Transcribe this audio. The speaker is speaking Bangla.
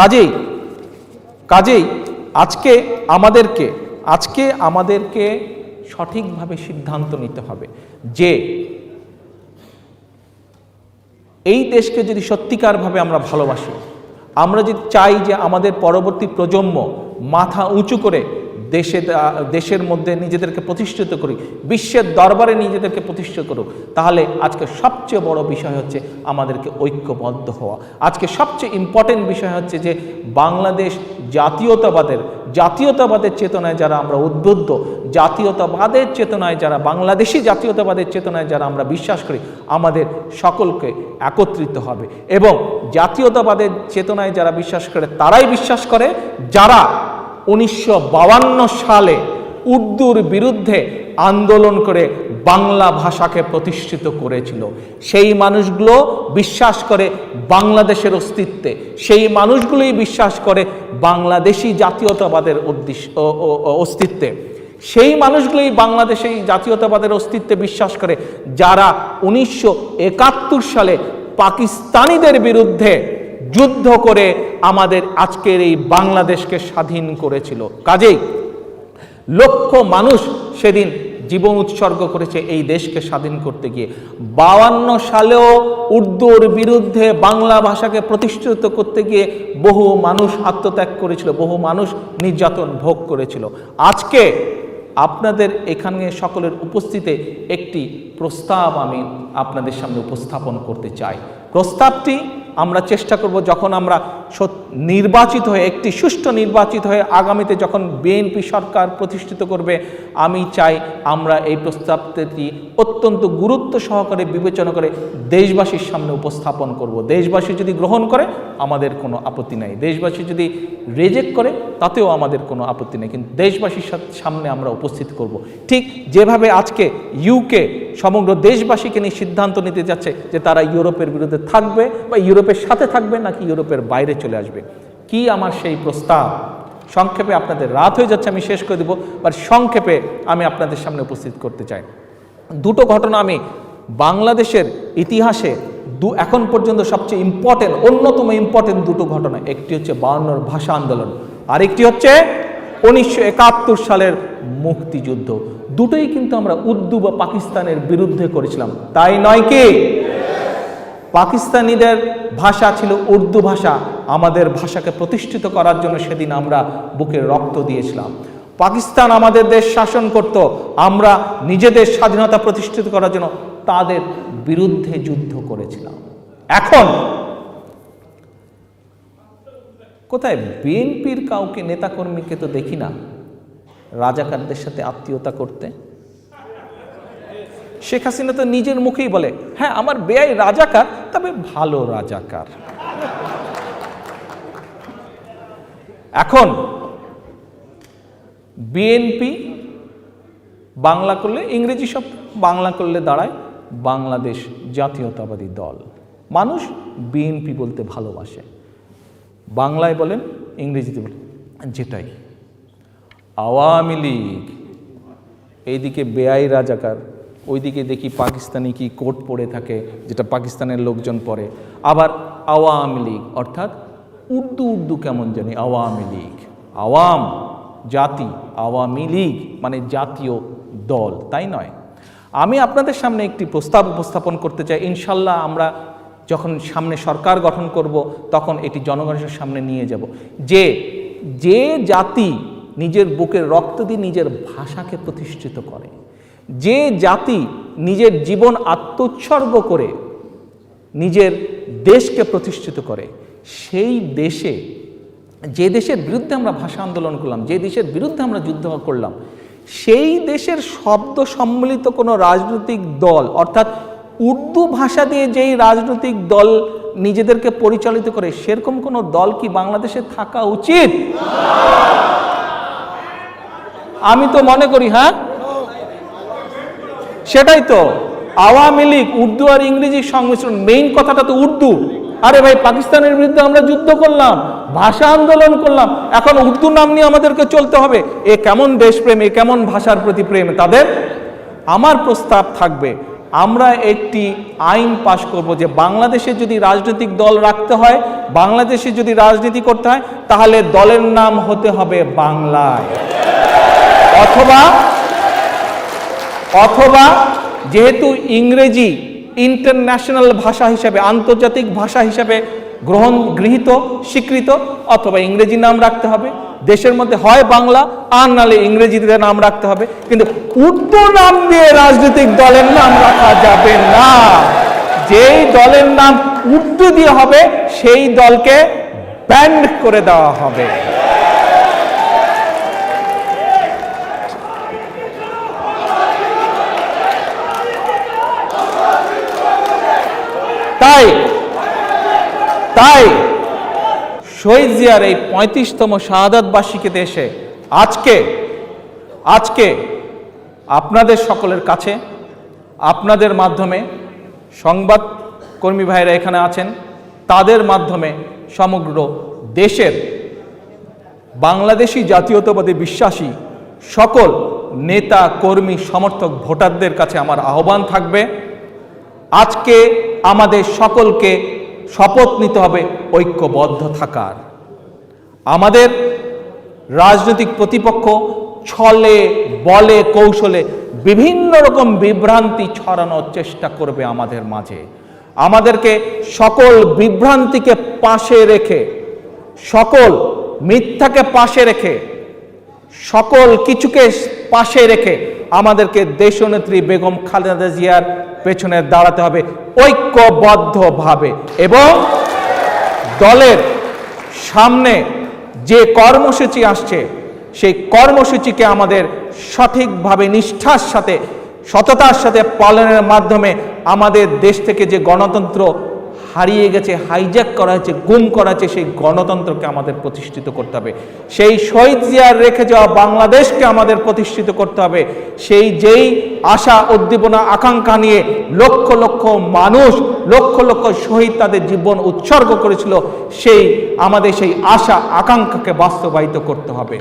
কাজেই কাজেই আজকে আমাদেরকে আজকে আমাদেরকে সঠিকভাবে সিদ্ধান্ত নিতে হবে যে এই দেশকে যদি সত্যিকারভাবে আমরা ভালোবাসি, আমরা যদি চাই যে আমাদের পরবর্তী প্রজন্ম মাথা উঁচু করে দেশে দেশের মধ্যে নিজেদেরকে প্রতিষ্ঠিত করি, বিশ্বের দরবারে নিজেদেরকে প্রতিষ্ঠিত করুক, তাহলে আজকে সবচেয়ে বড় বিষয় হচ্ছে আমাদেরকে ঐক্যবদ্ধ হওয়া। আজকে সবচেয়ে ইম্পর্টেন্ট বিষয় হচ্ছে যে বাংলাদেশ জাতীয়তাবাদের জাতীয়তাবাদের চেতনায় যারা আমরা উদ্বুদ্ধ, জাতীয়তাবাদের চেতনায় যারা, বাংলাদেশি জাতীয়তাবাদের চেতনায় যারা আমরা বিশ্বাস করি, আমাদের সকলকে একত্রিত হবে। এবং জাতীয়তাবাদের চেতনায় যারা বিশ্বাস করে, তারাই বিশ্বাস করে, যারা উনিশশো সালে উর্দুর বিরুদ্ধে আন্দোলন করে বাংলা ভাষাকে প্রতিষ্ঠিত করেছিল। সেই মানুষগুলো বিশ্বাস করে বাংলাদেশের অস্তিত্বে, সেই মানুষগুলোই বিশ্বাস করে বাংলাদেশি জাতীয়তাবাদের অস্তিত্বে। সেই মানুষগুলোই বাংলাদেশে জাতীয়তাবাদের অস্তিত্বে বিশ্বাস করে, যারা উনিশশো একাত্তর সালে পাকিস্তানিদের বিরুদ্ধে যুদ্ধ করে আমাদের আজকের এই বাংলাদেশকে স্বাধীন করেছিল। কাজেই লক্ষ মানুষ সেদিন জীবন উৎসর্গ করেছে এই দেশকে স্বাধীন করতে গিয়ে। বাউান্ন সালেও উর্দুর বিরুদ্ধে বাংলা ভাষাকে প্রতিষ্ঠিত করতে গিয়ে বহু মানুষ আত্মত্যাগ করেছিল, বহু মানুষ নির্যাতন ভোগ করেছিল। আজকে আপনাদের এখানে সকলের উপস্থিতে একটি প্রস্তাব আমি আপনাদের সামনে উপস্থাপন করতে চাই। প্রস্তাবটি আমরা চেষ্টা করব যখন আমরা নির্বাচিত হয়ে, একটি সুষ্ঠু নির্বাচিত হয়ে আগামীতে যখন বিএনপি সরকার প্রতিষ্ঠিত করবে, আমি চাই আমরা এই প্রস্তাবটি অত্যন্ত গুরুত্ব সহকারে বিবেচনা করে দেশবাসীর সামনে উপস্থাপন করব। দেশবাসী যদি গ্রহণ করে, আমাদের কোনো আপত্তি নাই। দেশবাসী যদি রেজেক্ট করে, তাতেও আমাদের কোনো আপত্তি নেই। কিন্তু দেশবাসীর সামনে আমরা উপস্থিত করব। ঠিক যেভাবে আজকে ইউকে সমগ্র দেশবাসীকে নিয়ে সিদ্ধান্ত নিতে যাচ্ছে যে তারা ইউরোপের বিরুদ্ধে থাকবে বা ইউরোপের সাথে থাকবে নাকি ইউরোপের বাইরে চলে আসবে। কি আমার সেই প্রস্তাব? সংক্ষেপে আপনাদের রাত হয়ে যাচ্ছে, আমি শেষ করে দেবো বাট সংক্ষেপে আমি আপনাদের সামনে উপস্থিত করতে চাই। দুটো ঘটনা আমি বাংলাদেশের ইতিহাসে দু, এখন পর্যন্ত সবচেয়ে ইম্পর্টেন্ট অন্যতম ইম্পর্টেন্ট দুটো ঘটনা। একটি হচ্ছে বায়ান্নর ভাষা আন্দোলন, আরেকটি হচ্ছে উনিশশো একাত্তর সালের মুক্তিযুদ্ধ। দুটোই কিন্তু আমরা উর্দু বা পাকিস্তানের বিরুদ্ধে করেছিলাম। তাই নয় কি? পাকিস্তানিদের ভাষা ছিল উর্দু ভাষা। আমাদের ভাষাকে প্রতিষ্ঠিত করার জন্য সেদিন আমরা বুকে রক্ত দিয়েছিলাম। পাকিস্তান আমাদের দেশ শাসন করত। আমরা নিজেদের স্বাধীনতা প্রতিষ্ঠিত করার জন্য তাদের বিরুদ্ধে যুদ্ধ করেছিলাম। এখন কোথায়? বিএনপির কাউকে নেতাকর্মীকে তো দেখি না। রাজাকারদের সাথে আত্মীয়তা করতে। শেখ হাসিনা তো নিজের মুখেই বলে হ্যাঁ আমার বেয়াই রাজাকার, তবে ভালো রাজাকার। এখন বিএনপি বাংলা করলে ইংরেজি সব, বাংলা করলে দাঁড়ায় বাংলাদেশ জাতীয়তাবাদী দল। মানুষ বিএনপি বলতে ভালোবাসে। বাংলায় বলেন, ইংরেজিতে বলেন, যেটাই। আওয়ামী লীগ, এইদিকে বেআই রাজাকার, ওইদিকে দেখি পাকিস্তানি কি কোট পরে থাকে, যেটা পাকিস্তানের লোকজন পরে। আবার আওয়ামী লীগ, অর্থাৎ উর্দু উর্দু কেমন জানি, আওয়ামী লীগ। আওয়াম, জাতি, আওয়ামী লীগ মানে জাতীয় দল, তাই নয়। আমি আপনাদের সামনে একটি প্রস্তাব উপস্থাপন করতে চাই। ইনশাল্লাহ আমরা যখন সামনে সরকার গঠন করব, তখন এটি জনগণের সামনে নিয়ে যাব। যে যে জাতি নিজের বুকের রক্ত দিয়ে নিজের ভাষাকে প্রতিষ্ঠিত করে, যে জাতি নিজের জীবন আত্মোৎসর্গ করে নিজের দেশকে প্রতিষ্ঠিত করে, সেই দেশে, যে দেশের বিরুদ্ধে আমরা ভাষা আন্দোলন করলাম, যে দেশের বিরুদ্ধে আমরা যুদ্ধ করলাম, সেই দেশের শব্দ সম্মিলিত কোনো রাজনৈতিক দল, অর্থাৎ উর্দু ভাষা দিয়ে যেই রাজনৈতিক দল নিজেদেরকে পরিচালিত করে, সেরকম কোনো দল কি বাংলাদেশে থাকা উচিত? আমি তো মনে করি হ্যাঁ? সেটাই তো। আওয়ামী লীগ, উর্দু আর ইংরেজির সংমিশ্রণ মেইন কথাটা তো উর্দু। আরে ভাই, পাকিস্তানের বিরুদ্ধে আমরা যুদ্ধ করলাম, ভাষা আন্দোলন করলাম, এখন উর্দু নাম নিয়ে আমাদেরকে চলতে হবে। এ কেমন দেশপ্রেম, এ কেমন ভাষার প্রতি প্রেম? তাদের আমার প্রস্তাব থাকবে আমরা একটি আইন পাশ করব যে বাংলাদেশে যদি রাজনৈতিক দল রাখতে হয়, বাংলাদেশে যদি রাজনীতি করতে হয়, তাহলে দলের নাম হতে হবে বাংলায়। অথবা অথবা যেহেতু ইংরেজি ইন্টারন্যাশনাল ভাষা হিসাবে, আন্তর্জাতিক ভাষা হিসাবে গ্রহণ গৃহীত স্বীকৃত, অথবা ইংরেজি নাম রাখতে হবে দেশের মধ্যে হয় বাংলা, আর নালে ইংরেজিতে নাম রাখতে হবে। কিন্তু উর্দু নাম দিয়ে রাজনৈতিক দলের নাম রাখা যাবে না। যেই দলের নাম উর্দু দিয়ে হবে, সেই দলকে ব্যান্ড করে দেওয়া হবে। তাই তাই শহীদ জিয়ার এই পঁয়ত্রিশতম শাহাদাত বার্ষিকীতে এসে আজকে আজকে আপনাদের সকলের কাছে, আপনাদের মাধ্যমে সংবাদ কর্মী ভাইরা এখানে আছেন, তাদের মাধ্যমে সমগ্র দেশের বাংলাদেশি জাতীয়তাবাদী বিশ্বাসী সকল নেতা, কর্মী, সমর্থক, ভোটারদের কাছে আমার আহ্বান থাকবে। আজকে আমাদের সকলকে শপথ নিতে হবে ঐক্যবদ্ধ থাকার। আমাদের রাজনৈতিক প্রতিপক্ষ ছলে, বলে, কৌশলে বিভিন্ন রকম বিভ্রান্তি ছড়ানোর চেষ্টা করবে আমাদের মাঝে। আমাদেরকে সকল বিভ্রান্তিকে পাশে রেখে, সকল মিথ্যাকে পাশে রেখে, সকল কিছুকে পাশে রেখে আমাদেরকে দেশনেত্রী বেগম খালেদা জিয়ার পেছনে দাঁড়াতে হবে। ঐক্যবদ্ধভাবে এবং দলের সামনে যে কর্মসূচি আসছে, সেই কর্মসূচিকে আমাদের সঠিকভাবে নিষ্ঠার সাথে, সততার সাথে পালনের মাধ্যমে আমাদের দেশ থেকে যে গণতন্ত্র হারিয়ে গেছে হাইজ্যাক করা হয়েছে, গুম করা হয়েছে, সেই গণতন্ত্রকে আমাদের প্রতিষ্ঠিত করতে হবে। সেই শহীদ জিয়ার রেখে যাওয়া বাংলাদেশকে আমাদের প্রতিষ্ঠিত করতে হবে। সেই যেই আশা, উদ্দীপনা, আকাঙ্ক্ষা নিয়ে লক্ষ লক্ষ মানুষ, লক্ষ লক্ষ শহীদ তাদের জীবন উৎসর্গ করেছিল, সেই আমাদের সেই আশা, আকাঙ্ক্ষাকে বাস্তবায়িত করতে হবে।